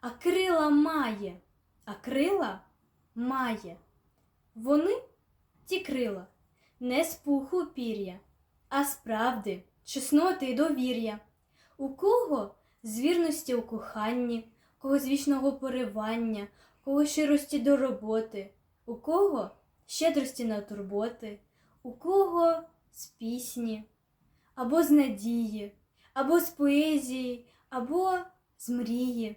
а крила має, а крила має. Вони, ті крила, не з пуху пір'я, а справди, чесноти й довір'я. У кого з вірності у коханні, кого з вічного поривання, кого щирості до роботи, у кого щедрості на турботи, у кого з пісні, або з надії, або з поезії, або з мрії.